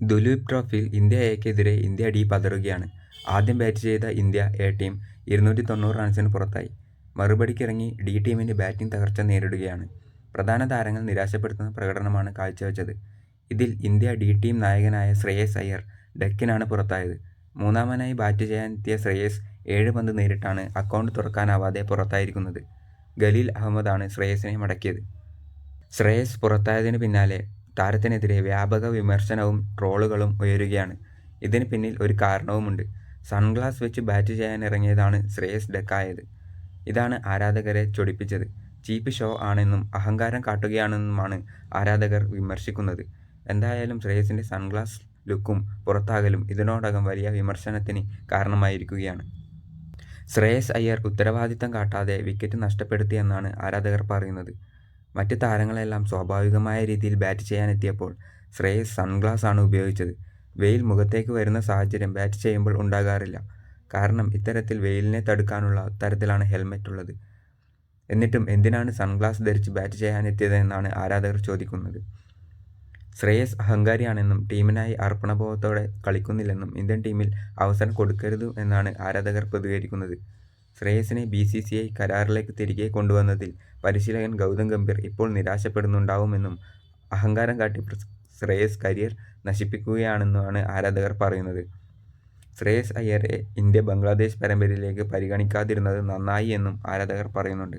ദുലീപ് ട്രോഫിയിൽ ഇന്ത്യ എക്കെതിരെ India D പതറുകയാണ്. ആദ്യം ബാറ്റ് ചെയ്ത ഇന്ത്യ എ ടീം ഇരുന്നൂറ്റി തൊണ്ണൂറ് റൺസിന് പുറത്തായി. മറുപടിക്കിറങ്ങി ഡി ടീമിന്റെ ബാറ്റിംഗ് തകർച്ച നേരിടുകയാണ്. പ്രധാന താരങ്ങൾ നിരാശപ്പെടുത്തുന്ന പ്രകടനമാണ് കാഴ്ചവെച്ചത്. ഇതിൽ ഇന്ത്യ ഡി ടീം നായകനായ ശ്രേയസ് അയ്യർ ഡെക്കിനാണ് പുറത്തായത്. മൂന്നാമനായി ബാറ്റ് ചെയ്യാനെത്തിയ ശ്രേയസ് ഏഴ് പന്ത് നേരിട്ടാണ് അക്കൗണ്ട് തുറക്കാനാവാതെ പുറത്തായിരിക്കുന്നത്. ഖലീൽ അഹമ്മദാണ് ശ്രേയസിനെ മടക്കിയത്. ശ്രേയസ് പുറത്തായതിനു പിന്നാലെ താരത്തിനെതിരെ വ്യാപക വിമർശനവും ട്രോളുകളും ഉയരുകയാണ്. ഇതിന് പിന്നിൽ ഒരു കാരണവുമുണ്ട്. സൺഗ്ലാസ് വെച്ച് ബാറ്റ് ചെയ്യാനിറങ്ങിയതാണ് ശ്രേയസ് ഡെക്കായത്. ഇതാണ് ആരാധകരെ ചൊടിപ്പിച്ചത്. ചീപ്പ് ഷോ ആണെന്നും അഹങ്കാരം കാട്ടുകയാണെന്നുമാണ് ആരാധകർ വിമർശിക്കുന്നത്. എന്തായാലും ശ്രേയസിന്റെ സൺഗ്ലാസ് ലുക്കും പുറത്താകലും ഇതിനോടകം വലിയ വിമർശനത്തിന് കാരണമായിരിക്കുകയാണ്. ശ്രേയസ് അയ്യർ ഉത്തരവാദിത്തം കാട്ടാതെ വിക്കറ്റ് നഷ്ടപ്പെടുത്തിയെന്നാണ് ആരാധകർ പറയുന്നത്. മറ്റ് താരങ്ങളെല്ലാം സ്വാഭാവികമായ രീതിയിൽ ബാറ്റ് ചെയ്യാനെത്തിയപ്പോൾ ശ്രേയസ് സൺഗ്ലാസ് ആണ് ഉപയോഗിച്ചത്. വെയിൽ മുഖത്തേക്ക് വരുന്ന സാഹചര്യം ബാറ്റ് ചെയ്യുമ്പോൾ ഉണ്ടാകാറില്ല. കാരണം ഇത്തരത്തിൽ വെയിലിനെ തടുക്കാനുള്ള തരത്തിലാണ് ഹെൽമെറ്റ് ഉള്ളത് എന്നിട്ടും എന്തിനാണ് സൺഗ്ലാസ് ധരിച്ച് ബാറ്റ് ചെയ്യാനെത്തിയതെന്നാണ് ആരാധകർ ചോദിക്കുന്നത്. ശ്രേയസ് അഹങ്കാരിയാണെന്നും ടീമിനായി അർപ്പണബോധത്തോടെ കളിക്കുന്നില്ലെന്നും ഇന്ത്യൻ ടീമിൽ അവസരം കൊടുക്കരുത് എന്നാണ് ആരാധകർ പ്രതികരിക്കുന്നത്. ശ്രേയസിനെ ബി സി സി ഐ കരാറിലേക്ക് തിരികെ കൊണ്ടുവന്നതിൽ പരിശീലകൻ ഗൗതം ഗംഭീർ ഇപ്പോൾ നിരാശപ്പെടുന്നുണ്ടാവുമെന്നും അഹങ്കാരം കാട്ടി ശ്രേയസ് കരിയർ നശിപ്പിക്കുകയാണെന്നുമാണ് ആരാധകർ പറയുന്നത്. ശ്രേയസ് അയ്യരെ ഇന്ത്യ ബംഗ്ലാദേശ് പരമ്പരയിലേക്ക് പരിഗണിക്കാതിരുന്നത് നന്നായി എന്നും ആരാധകർ പറയുന്നുണ്ട്.